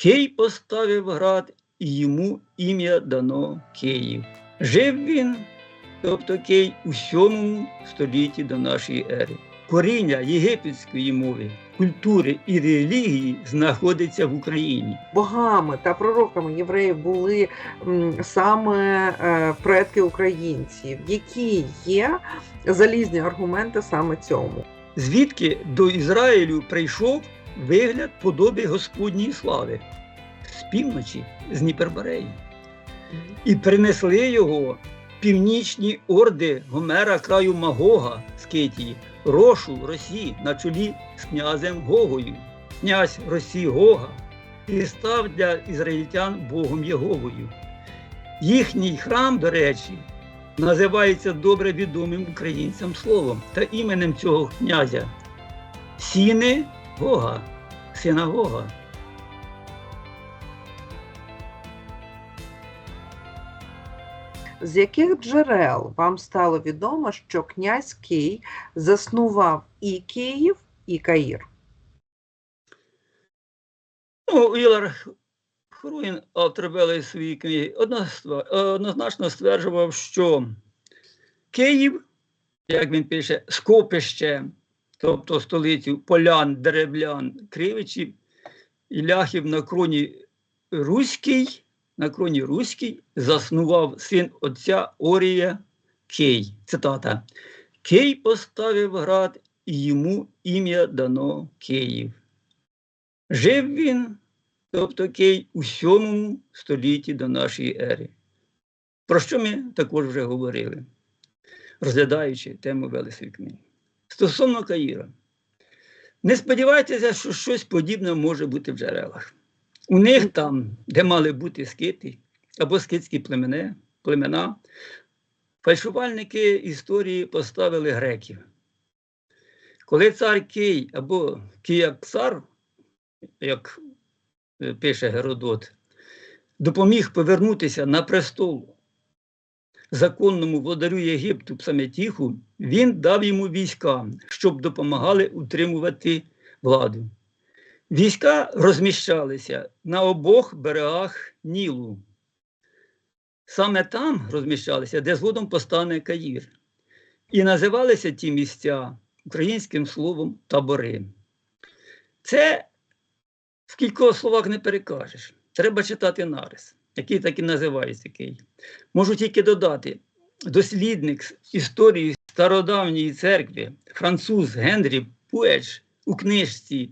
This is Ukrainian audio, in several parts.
Кий поставив град, і йому ім'я дано Київ. Жив він, тобто Кий, у сьомому столітті до нашої ери. Коріння єгипетської мови, культури і релігії знаходиться в Україні. богами та пророками євреїв були саме е, предки українців, які є залізні аргументи саме цьому. Звідки до Ізраїлю прийшов вигляд подоби Господньої слави з півночі, з Дніпербареї. І принесли його північні орди Гомера краю Магога з Китії, Рошу Росі на чолі з князем Гогою. Князь Росі Гога і став для ізраїльтян Богом Єговою. Їхній храм, до речі, називається добре відомим українцям словом та іменем цього князя Сіни Гога, синагога. З яких джерел вам стало відомо, що князь Кий заснував і Київ, і Каїр? Ну, Ілар Хруїн, автор великої своєї книги, однозначно стверджував, що Київ, як він пише, скопище, тобто столицю полян, деревлян, кривичів і ляхів на кроні Руський, на кроні Руський заснував син отця Орія Кий. Цитата. Кий поставив град, і йому ім'я дано Київ. Жив він, тобто Кий, у сьомому столітті до нашої ери. Про що ми також вже говорили, розглядаючи тему Велесої. Стосовно Каїра, не сподівайтеся, що щось подібне може бути в джерелах. У них там, де мали бути скити або скитські племена, племена, фальшувальники історії поставили греків. Коли цар Кий або Кіяксар, як е, пише Геродот, допоміг повернутися на престол законному владарю Єгипту Псаметіху, він дав йому війська, щоб допомагали утримувати владу. Війська розміщалися на обох берегах Нілу. Саме там розміщалися, де згодом постане Каїр. І називалися ті місця українським словом табори. Це в кількох словах не перекажеш. Треба читати нарис, який так і називається Київ. Можу тільки додати: дослідник історії стародавньої церкви, француз Генрі Пуеч у книжці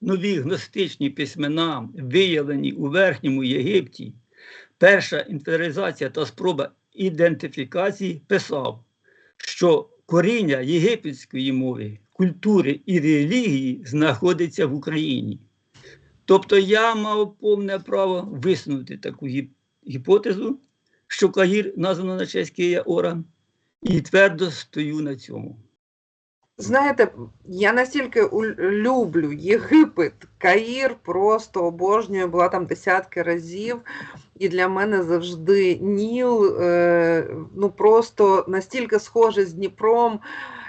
Нові гностичні письмена, виявлені у Верхньому Єгипті, перша інвентаризація та спроба ідентифікації писав, що коріння єгипетської мови, культури і релігії знаходиться в Україні. Тобто я мав повне право висунути таку гіпотезу, що Каїр названо на честь Кія Ора, і твердо стою на цьому. Знаєте, я настільки люблю Єгипет, Каїр просто обожнюю, була там десятки разів. І для мене завжди Ніл е, ну просто настільки схоже з Дніпром.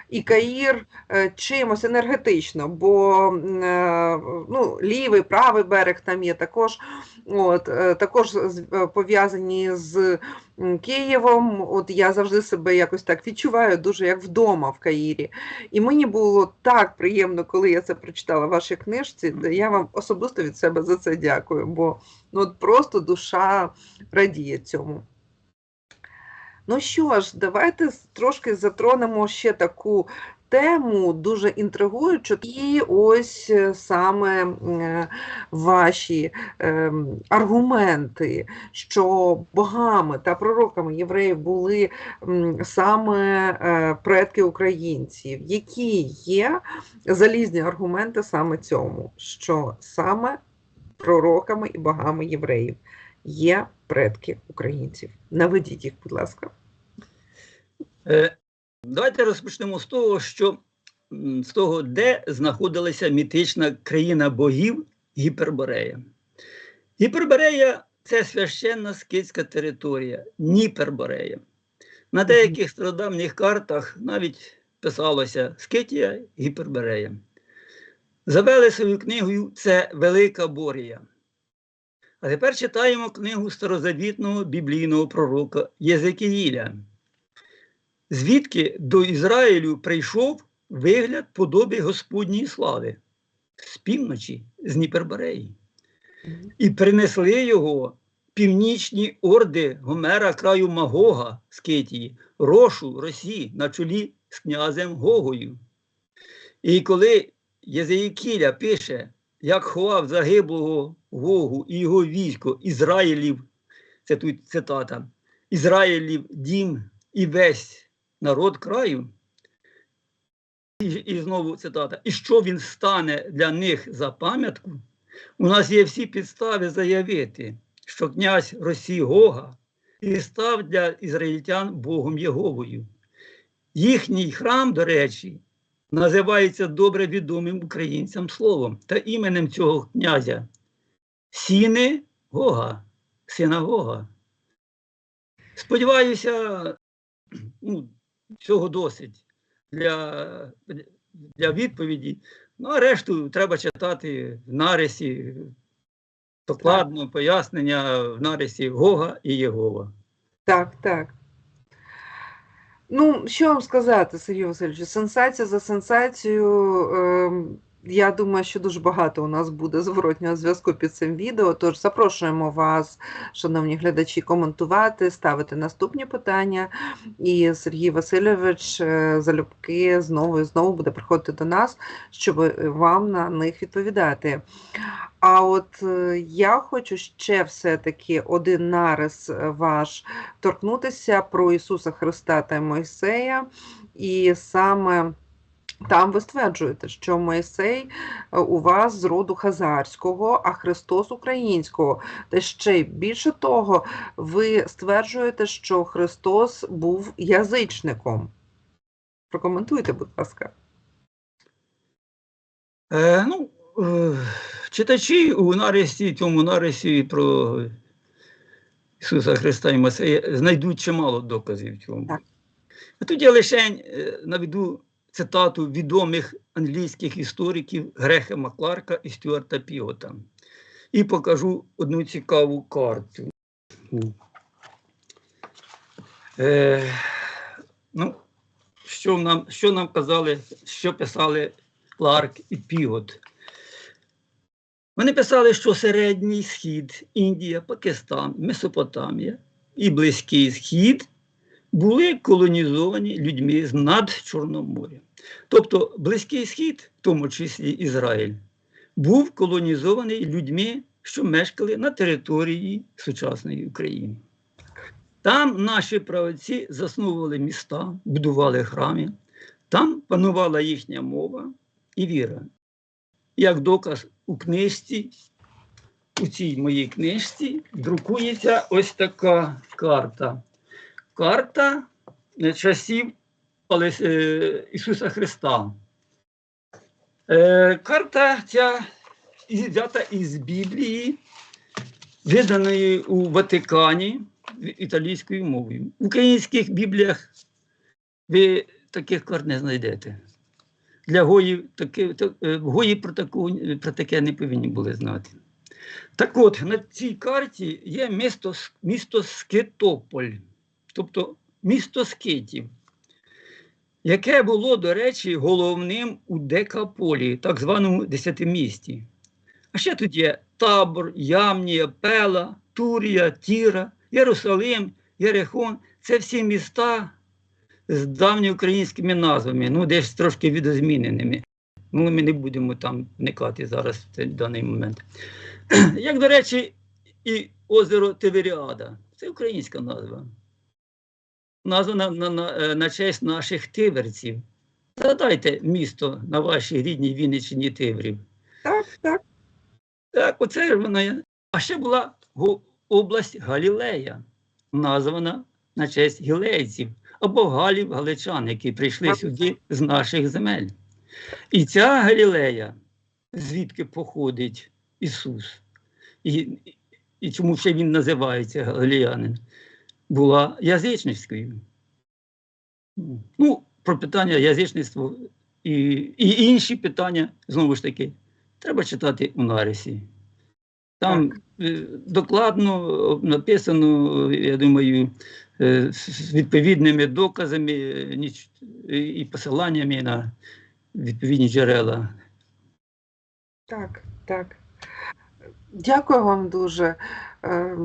І Каїр е, чимось енергетично, бо е, ну, лівий, правий берег там є також, от, е, також пов'язані з Києвом. От я завжди себе якось так відчуваю, дуже як вдома в Каїрі. І мені було так приємно, коли я це прочитала в вашій книжці. Я вам особисто від себе за це дякую, бо ну, от просто душа радіє цьому. Ну що ж, давайте трошки затронемо ще таку тему, дуже інтригуючу. І ось е, саме е, ваші ем, аргументи, що богами та пророками євреїв були саме е, предки українців, які є залізні аргументи саме цьому, що саме пророками і богами євреїв є предки українців. Наведіть їх, будь ласка. Е, Давайте розпочнемо з того, що з того, де знаходилася мітична країна богів Гіперборея. Гіперборея це священна скитська територія, Ніперборея. На деяких стародавніх картах навіть писалося Скитія Гіперборея. За Велесовою книгою це Велика Борія. А тепер читаємо книгу старозавітного біблійного пророка Єзекіїля. Звідки до Ізраїлю прийшов вигляд подоби Господньої слави з півночі, з Дніпербареї, і принесли його північні орди Гомера краю Магога з Китії, Рошу, Росі на чолі з князем Гогою. І коли Єзеїкіля пише, як ховав загиблого Гогу і його військо Ізраїлів, це тут цитата, Ізраїлів дім і весь народ краю. І, і знову цитата. І що він стане для них за пам'ятку? У нас є всі підстави заявити, що князь Росії Гога і став для ізраїльтян Богом Єговою. Їхній храм, до речі, називається добре відомим українцям словом та іменем цього князя Сіни Гога, синагога. Сподіваюся, ну, цього досить для, для відповіді. Ну, а решту треба читати в нарисі, докладно пояснення в нарисі Гога і Єгова. Так, так. Ну, що вам сказати, Сергій Васильович, сенсація за сенсацією. ем, Я думаю, що дуже багато у нас буде зворотнього зв'язку під цим відео. Тож запрошуємо вас, шановні глядачі, коментувати, ставити наступні питання. І Сергій Васильович е, залюбки знову і знову буде приходити до нас, щоб вам на них відповідати. А от е, я хочу ще все-таки один нарис е, ваш торкнутися про Ісуса Христа та Мойсея, і саме там ви стверджуєте, що Мойсей е, у вас з роду хазарського, а Христос українського. Та ще більше того, ви стверджуєте, що Христос був язичником. Прокоментуйте, будь ласка. Е, ну, е, читачі у нарисі, цьому нарисі про Ісуса Христа і Масея знайдуть чимало доказів цьому. Так. А тут я лише е, наведу цитату відомих англійських істориків Грехема Кларка і Стюарта Піота. І покажу одну цікаву карту. Е, ну, що нам, що нам казали, що писали Кларк і Пігот. Вони писали, що Середній Схід, Індія, Пакистан, Месопотамія і Близький Схід були колонізовані людьми з над Чорним морем. Тобто Близький Схід, в тому числі Ізраїль, був колонізований людьми, що мешкали на території сучасної України. Там наші правоці засновували міста, будували храми, там панувала їхня мова і віра. Як доказ у книжці, у цій моїй книжці друкується ось така карта. Карта е, часів Ісуса Христа. Е, Карта ця взята із Біблії, виданої у Ватикані італійською мовою. В українських бібліях ви таких карт не знайдете. Для гоїв таке, та- е, гої про, таку, про таке не повинні були знати. Так от, на цій карті є місто, місто Скитополь, тобто місто Скитів, яке було, до речі, головним у Декаполі, так званому десятимісті. А ще тут є Табор, Ямнія, Пела, Турія, Тіра, Єрусалим, Єрехон. Це всі міста з давньоукраїнськими назвами, ну десь трошки відозміненими. Ну, ми не будемо там вникати зараз в даний момент. Як, до речі, і озеро Тиверіада. Це українська назва. На, на, на, е, на честь наших тиверців. Згадайте місто на вашій рідній Вінниччині Тиврів. Так, так. Так, оце ж вона. А ще була область Галілея, названа на честь гілейців або галів галичан, які прийшли сюди з наших земель. І ця Галілея, звідки походить Ісус, і, і чому ще він називається Галілеянин, була язичницькою. Ну, про питання язичництва і, і інші питання, знову ж таки, треба читати у нарисі. Там е, докладно написано, я думаю, е, з- відповідними доказами і посиланнями на відповідні джерела. Так, так. Дякую вам дуже. Е,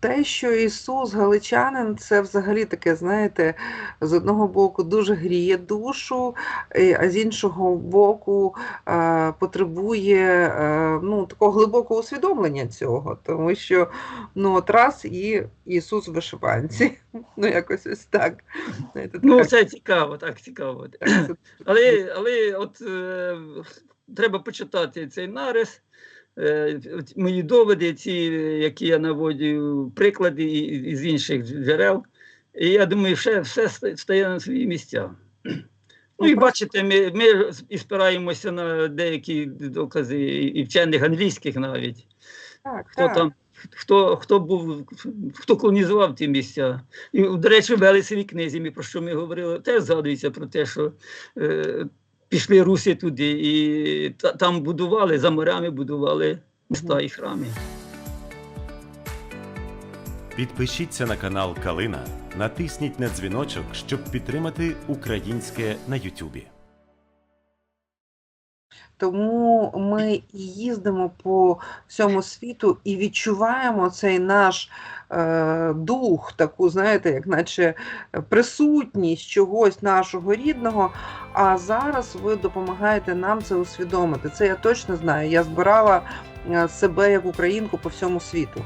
Те, що Ісус Галичанин, це взагалі таке, знаєте, з одного боку дуже гріє душу, е, а з іншого боку е, потребує ну, такого глибокого усвідомлення цього, тому що ну, от раз і Ісус в вишиванці. Ну, якось ось так. Знаєте, Ну, це цікаво, так цікаво. Але, але от треба почитати цей нарис, мої доводи, ці, які я наводю, приклади і- і з інших джерел. І я думаю, все, все стає на свої місця. Ну і бачите, ми, ми і спираємося на деякі докази і і вчених англійських навіть. так, Хто так. там, хто, хто був, хто колонізував ті місця. І, до речі, в Велесовій книзі, ми про що ми говорили, теж згадується про те, що е, пішли руси туди і та, там будували, за морями будували міста і храми. Підпишіться на канал Калина, натисніть на дзвіночок, щоб підтримати українське на Ютубі. Тому ми і їздимо по всьому світу і відчуваємо цей наш е, дух, таку, знаєте, як наче присутність чогось нашого рідного. А зараз ви допомагаєте нам це усвідомити. Це я точно знаю. Я збирала е, себе як українку по всьому світу.